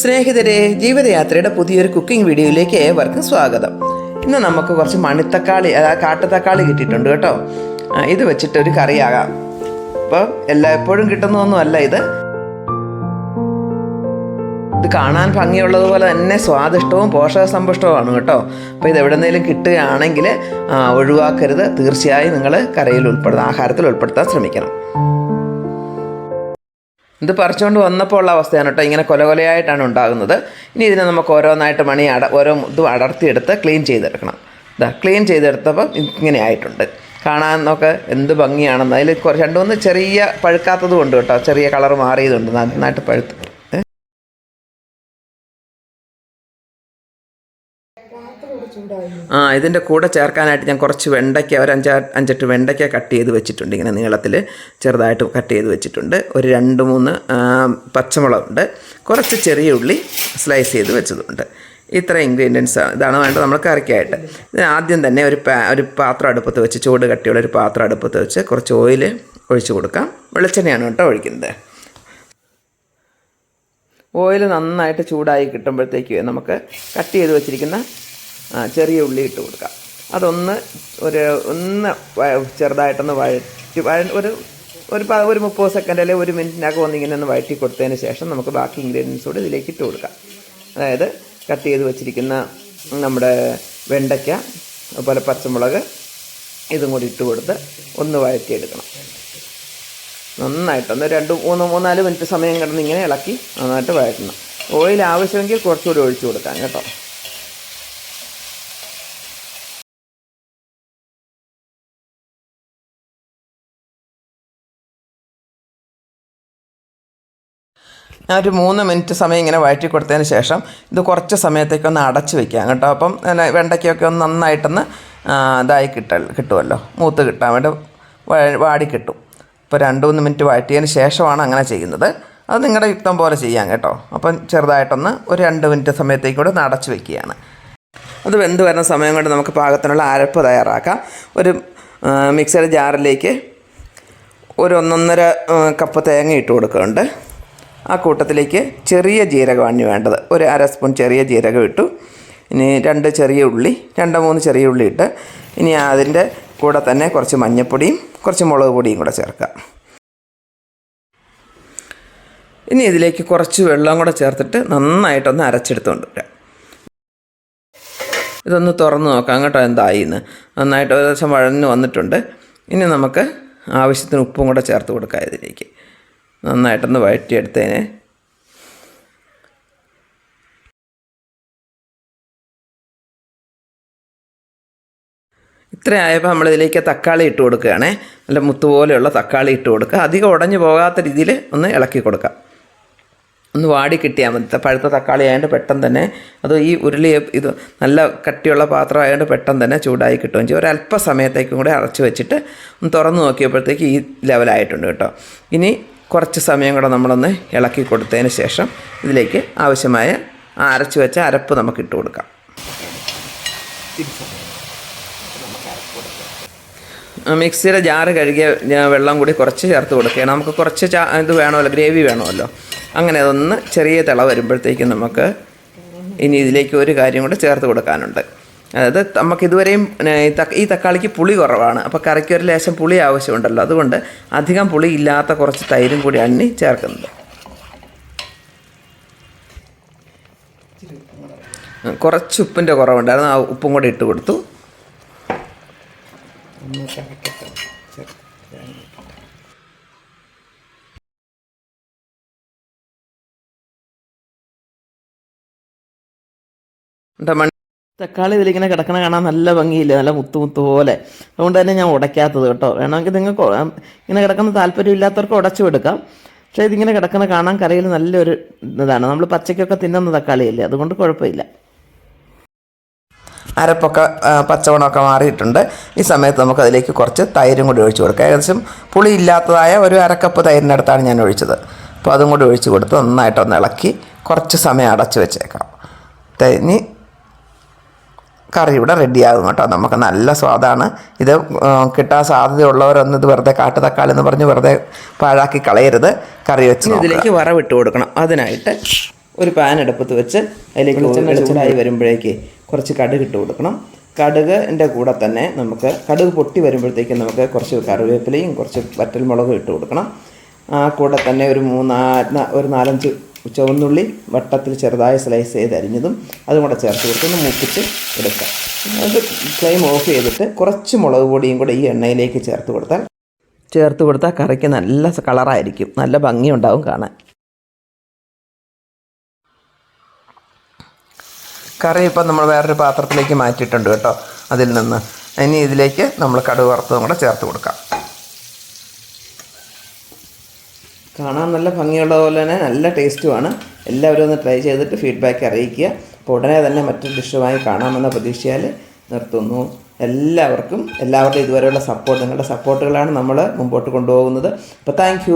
സ്നേഹിതരെ ജീവിതയാത്രയുടെ പുതിയൊരു കുക്കിംഗ് വീഡിയോയിലേക്ക് ഏവർക്കും സ്വാഗതം. ഇന്ന് നമുക്ക് കുറച്ച് മണിത്തക്കാളി അതായത് കാട്ടുതക്കാളി കിട്ടിയിട്ടുണ്ട് കേട്ടോ. ഇത് വെച്ചിട്ട് ഒരു കറിയാകാം. അപ്പോൾ എല്ലാ എപ്പോഴും കിട്ടുന്നൊന്നുമല്ല ഇത്. ഇത് കാണാൻ ഭംഗിയുള്ളതുപോലെ തന്നെ സ്വാദിഷ്ടവും പോഷകസമ്പുഷ്ടവുമാണ് കേട്ടോ. അപ്പോൾ ഇത് എവിടെന്നെങ്കിലും കിട്ടുകയാണെങ്കിൽ ഒഴിവാക്കരുത്. തീർച്ചയായും നിങ്ങൾ കറിയിൽ ഉൾപ്പെടുത്താൻ ആഹാരത്തിൽ ഉൾപ്പെടുത്താൻ ശ്രമിക്കണം. ഇത് പറിച്ചുകൊണ്ട് വന്നപ്പോൾ ഉള്ള അവസ്ഥയാണ് കേട്ടോ ഇങ്ങനെ കൊല കൊലയായിട്ടാണ് ഉണ്ടാകുന്നത്. ഇനി ഇതിനെ നമുക്ക് ഓരോന്നായിട്ട് മണി അട ഓരോ ഇതും അടർത്തിയെടുത്ത് ക്ലീൻ ചെയ്തെടുക്കണം. ഇതാ ക്ലീൻ ചെയ്തെടുത്തപ്പം ഇങ്ങനെ ആയിട്ടുണ്ട്. കാണാൻ നോക്കെ എന്ത് ഭംഗിയാണെന്ന്. അതിൽ കുറച്ച് രണ്ട് മൂന്ന് ചെറിയ പഴുക്കാത്തതും ഉണ്ട് കേട്ടോ ചെറിയ കളർ മാറിയതുണ്ട്. നന്നായിട്ട് പഴുത്ത് ആ ഇതിന്റെ കൂടെ ചേർക്കാനായിട്ട് ഞാൻ കുറച്ച് വെണ്ടയ്ക്ക ഒരു അഞ്ചാ അഞ്ചെട്ട് വെണ്ടയ്ക്ക കട്ട് ചെയ്ത് വെച്ചിട്ടുണ്ട് ഇങ്ങനെ നീളത്തിൽ ചെറുതായിട്ട് കട്ട് ചെയ്ത് വെച്ചിട്ടുണ്ട്. ഒരു രണ്ട് മൂന്ന് പച്ചമുളകുണ്ട്. കുറച്ച് ചെറിയ ഉള്ളി സ്ലൈസ് ചെയ്ത് വെച്ചതുണ്ട്. ഇത്ര ഇൻഗ്രീഡിയൻസ് ഇതാണ് വേണ്ടത് നമ്മൾ കറിക്കായിട്ട്. ഇതിന് ആദ്യം തന്നെ ഒരു പാ ഒരു പാത്രം അടുപ്പത്ത് വെച്ച് ചൂട് കട്ടിയുള്ള ഒരു പാത്രം അടുപ്പത്ത് വെച്ച് കുറച്ച് ഓയിൽ ഒഴിച്ചു കൊടുക്കാം. വെളിച്ചെണ്ണയാണ് കേട്ടോ ഒഴിക്കുന്നത്. ഓയിൽ നന്നായിട്ട് ചൂടായി കിട്ടുമ്പോഴത്തേക്ക് നമുക്ക് കട്ട് ചെയ്ത് വെച്ചിരിക്കുന്ന ചെറിയ ഉള്ളി ഇട്ട് കൊടുക്കാം. അതൊന്ന് ഒരു ഒന്ന് ചെറുതായിട്ടൊന്ന് വഴറ്റി വഴ- ഒരു ഒരു ഒരു മുപ്പത് സെക്കൻഡ് അല്ലെങ്കിൽ ഒരു മിനിറ്റിനകം ഒന്ന് ഇങ്ങനെ ഒന്ന് വഴറ്റി കൊടുത്തതിന് ശേഷം നമുക്ക് ബാക്കി ഇൻഗ്രീഡിയൻസ് കൂടി ഇതിലേക്ക് ഇട്ട് കൊടുക്കാം. അതായത് കട്ട് ചെയ്ത് വെച്ചിരിക്കുന്ന നമ്മുടെ വെണ്ടയ്ക്ക അതുപോലെ പച്ചമുളക് ഇതും കൂടി ഇട്ട് കൊടുത്ത് ഒന്ന് വഴറ്റിയെടുക്കണം. നന്നായിട്ടൊന്ന് രണ്ട് മൂന്ന് മൂന്നാൽ മിനിറ്റ് സമയം കിടന്ന് ഇങ്ങനെ ഇളക്കി നന്നായിട്ട് വഴറ്റണം. ഓയിൽ ആവശ്യമെങ്കിൽ കുറച്ചുകൂടി ഒഴിച്ചു കൊടുക്കാം കേട്ടോ. ഞാൻ ഒരു മൂന്ന് മിനിറ്റ് സമയം ഇങ്ങനെ വഴറ്റി കൊടുത്തതിന് ശേഷം ഇത് കുറച്ച് സമയത്തേക്ക് ഒന്ന് അടച്ച് വെക്കാം കേട്ടോ. അപ്പം വെണ്ടയ്ക്കൊക്കെ ഒന്ന് നന്നായിട്ടൊന്ന് ഇതായി കിട്ട കിട്ടുമല്ലോ മൂത്ത് കിട്ടാൻ വേണ്ടി വാടി കിട്ടും. ഇപ്പോൾ രണ്ട് മൂന്ന് മിനിറ്റ് വഴറ്റിയതിന് ശേഷമാണ് അങ്ങനെ ചെയ്യുന്നത്. അത് നിങ്ങളുടെ യുക്തം പോലെ ചെയ്യാം കേട്ടോ. അപ്പം ചെറുതായിട്ടൊന്ന് ഒരു രണ്ട് മിനിറ്റ് സമയത്തേക്ക് കൂടെ ഒന്ന് അടച്ച് വെക്കുകയാണ്. അത് വെന്ത് വരുന്ന സമയം കൊണ്ട് നമുക്ക് പാകത്തിനുള്ള അരപ്പ് തയ്യാറാക്കാം. ഒരു മിക്സർ ജാറിലേക്ക് ഒരു ഒന്നൊന്നര കപ്പ് തേങ്ങ ഇട്ട് കൊടുക്കുന്നുണ്ട്. ആ കൂട്ടത്തിലേക്ക് ചെറിയ ജീരകമാണ് വേണ്ടത്. ഒരു അര സ്പൂൺ ചെറിയ ജീരകം ഇട്ടു. ഇനി രണ്ട് ചെറിയ ഉള്ളി രണ്ട് മൂന്ന് ചെറിയ ഉള്ളി ഇട്ട് ഇനി അതിന്റെ കൂടെ തന്നെ കുറച്ച് മഞ്ഞൾപ്പൊടിയും കുറച്ച് മുളക് പൊടിയും കൂടെ ചേർക്കാം. ഇനി ഇതിലേക്ക് കുറച്ച് വെള്ളം കൂടെ ചേർത്തിട്ട് നന്നായിട്ടൊന്ന് അരച്ചെടുത്തുകൊണ്ട് വരാം. ഇതൊന്ന് തുറന്ന് നോക്കാം കേട്ടോ എന്തായിന്ന്. നന്നായിട്ട് ഏകദേശം വഴഞ്ഞ് വന്നിട്ടുണ്ട്. ഇനി നമുക്ക് ആവശ്യത്തിന് ഉപ്പും കൂടെ ചേർത്ത് കൊടുക്കാം ഇതിലേക്ക്. നന്നായിട്ടൊന്ന് വഴറ്റിയെടുത്തതിന്. ഇത്രയായപ്പോൾ നമ്മളിതിലേക്ക് തക്കാളി ഇട്ട് കൊടുക്കുകയാണേ. നല്ല മുത്ത് പോലെയുള്ള തക്കാളി ഇട്ട് കൊടുക്കുക. അധികം ഉടഞ്ഞു പോകാത്ത രീതിയിൽ ഒന്ന് ഇളക്കി കൊടുക്കാം ഒന്ന് വാടി കിട്ടിയാൽ മതി. പഴുത്ത തക്കാളി ആയതുകൊണ്ട് പെട്ടെന്ന് തന്നെ അത് ഈ ഉരുളി ഇത് നല്ല കട്ടിയുള്ള പാത്രം ആയതുകൊണ്ട് പെട്ടെന്ന് തന്നെ ചൂടായി കിട്ടുകയും ചെയ്യും ഒരല്പ സമയത്തേക്കും കൂടെ അടച്ചു വെച്ചിട്ട് ഒന്ന് തുറന്ന് നോക്കിയപ്പോഴത്തേക്ക് ഈ ലെവലായിട്ടുണ്ട് കേട്ടോ. ഇനി കുറച്ച് സമയം കൂടെ നമ്മളൊന്ന് ഇളക്കി കൊടുത്തതിന് ശേഷം ഇതിലേക്ക് ആവശ്യമായ അരച്ച് വെച്ച അരപ്പ് നമുക്ക് ഇട്ട് കൊടുക്കാം. മിക്സിയുടെ ജാറ് കഴുകിയ വെള്ളം കൂടി കുറച്ച് ചേർത്ത് കൊടുക്കുകയാണ്. നമുക്ക് കുറച്ച് ചാ ഇത് വേണമല്ലോ ഗ്രേവി വേണമല്ലോ. അങ്ങനെ അതൊന്ന് ചെറിയ തിള വരുമ്പോഴത്തേക്കും നമുക്ക് ഇനി ഇതിലേക്ക് ഒരു കാര്യം കൂടെ ചേർത്ത് കൊടുക്കാനുണ്ട്. അതായത് നമുക്ക് ഇതുവരെയും ഈ തക്കാളിക്ക് പുളി കുറവാണ്. അപ്പോൾ കറിക്ക് ഒരു ലേശം പുളി ആവശ്യമുണ്ടല്ലോ. അതുകൊണ്ട് അധികം പുളി ഇല്ലാത്ത കുറച്ച് തൈരും കൂടിയാണ് ഇനി ചേർക്കുന്നത് കുറച്ച് ഉപ്പിന്റെ കുറവുണ്ടായിരുന്നു. ആ ഉപ്പും കൂടെ ഇട്ട് കൊടുത്തു. എന്താ തക്കാളി ഇതിലിങ്ങനെ കിടക്കണ കാണാൻ നല്ല ഭംഗിയില്ലേ? നല്ല മുത്തു മുത്തു പോലെ. അതുകൊണ്ട് തന്നെ ഞാൻ ഉടയ്ക്കാത്തത് കേട്ടോ. വേണമെങ്കിൽ നിങ്ങൾക്ക് ഇങ്ങനെ കിടക്കുന്ന താല്പര്യമില്ലാത്തവർക്ക് ഉടച്ചു എടുക്കാം പക്ഷേ ഇതിങ്ങനെ കിടക്കുന്ന കാണാൻ കറിയിൽ നല്ലൊരു ഇതാണ്. നമ്മൾ പച്ചക്കൊക്കെ തിന്നുന്ന തക്കാളിയല്ലേ? അതുകൊണ്ട് കുഴപ്പമില്ല. അരപ്പൊക്കെ പച്ചവണമൊക്കെ മാറിയിട്ടുണ്ട്. ഈ സമയത്ത് നമുക്ക് അതിലേക്ക് കുറച്ച് തൈരും കൂടി ഒഴിച്ചു കൊടുക്കാം. ഏകദേശം പുളി ഇല്ലാത്തതായ ഒരു അരക്കപ്പ് തൈരിനടുത്താണ് ഞാൻ ഒഴിച്ചത്. അപ്പോൾ അതും കൂടി ഒഴിച്ചു കൊടുത്ത് നന്നായിട്ടൊന്ന് ഇളക്കി കുറച്ച് സമയം അടച്ചു വെച്ചേക്കാം ഇനി കറി ഇവിടെ റെഡിയാകും കേട്ടോ. നമുക്ക് നല്ല സ്വാദാണ്. ഇത് കിട്ടാൻ സാധ്യതയുള്ളവരൊന്നും ഇത് വെറുതെ കാട്ടു തക്കാളി എന്ന് പറഞ്ഞ് വെറുതെ പാഴാക്കി കളയരുത്. കറി വെച്ച് ഇതിലേക്ക് വറവിട്ട് കൊടുക്കണം. അതിനായിട്ട് ഒരു പാൻ അടുപ്പത്ത് വെച്ച് അതിലേക്ക് വെളിച്ചെണ്ണായി വരുമ്പോഴേക്ക് കുറച്ച് കടുക് ഇട്ട് കൊടുക്കണം. കടുകിന്റെ കൂടെ തന്നെ നമുക്ക് കടുക് പൊട്ടി വരുമ്പോഴത്തേക്കും നമുക്ക് കുറച്ച് കറിവേപ്പിലയും കുറച്ച് വറ്റൽമുളകും ഇട്ട് കൊടുക്കണം. ആ കൂടെ തന്നെ ഒരു മൂന്നാ ഒരു നാലഞ്ച് ചുവന്നുള്ളി വട്ടത്തിൽ ചെറുതായി സ്ലൈസ് ചെയ്ത് അരിഞ്ഞതും അതും കൂടെ ചേർത്ത് കൊടുത്ത് ഒന്ന് മൂപ്പിച്ച് എടുക്കാം. അത് ഫ്ലെയിം ഓഫ് ചെയ്തിട്ട് കുറച്ച് മുളക് പൊടിയും കൂടെ ഈ എണ്ണയിലേക്ക് ചേർത്ത് കൊടുത്താൽ ചേർത്ത് കൊടുത്താൽ കറിക്ക് നല്ല കളറായിരിക്കും നല്ല ഭംഗിയുണ്ടാവും കാണാൻ. കറി ഇപ്പം നമ്മൾ വേറൊരു പാത്രത്തിലേക്ക് മാറ്റിയിട്ടുണ്ട് കേട്ടോ. അതിൽ നിന്ന്. ഇനി ഇതിലേക്ക് നമ്മൾ കടുക് വറുത്തതും കൂടെ ചേർത്ത് കൊടുക്കാം. കാണാൻ നല്ല ഭംഗിയുള്ളത് പോലെ തന്നെ നല്ല ടേസ്റ്റുമാണ് എല്ലാവരും ഒന്ന് ട്രൈ ചെയ്തിട്ട് ഫീഡ്ബാക്ക് അറിയിക്കുക. അപ്പോൾ ഉടനെ തന്നെ മറ്റൊരു ഡിഷുമായി കാണാമെന്ന പ്രതീക്ഷയാൽ നിർത്തുന്നു. എല്ലാവർക്കും എല്ലാവരുടെയും ഇതുവരെയുള്ള സപ്പോർട്ട് നിങ്ങളുടെ സപ്പോർട്ടുകളാണ് നമ്മൾ മുമ്പോട്ട് കൊണ്ടുപോകുന്നത്. അപ്പോൾ താങ്ക്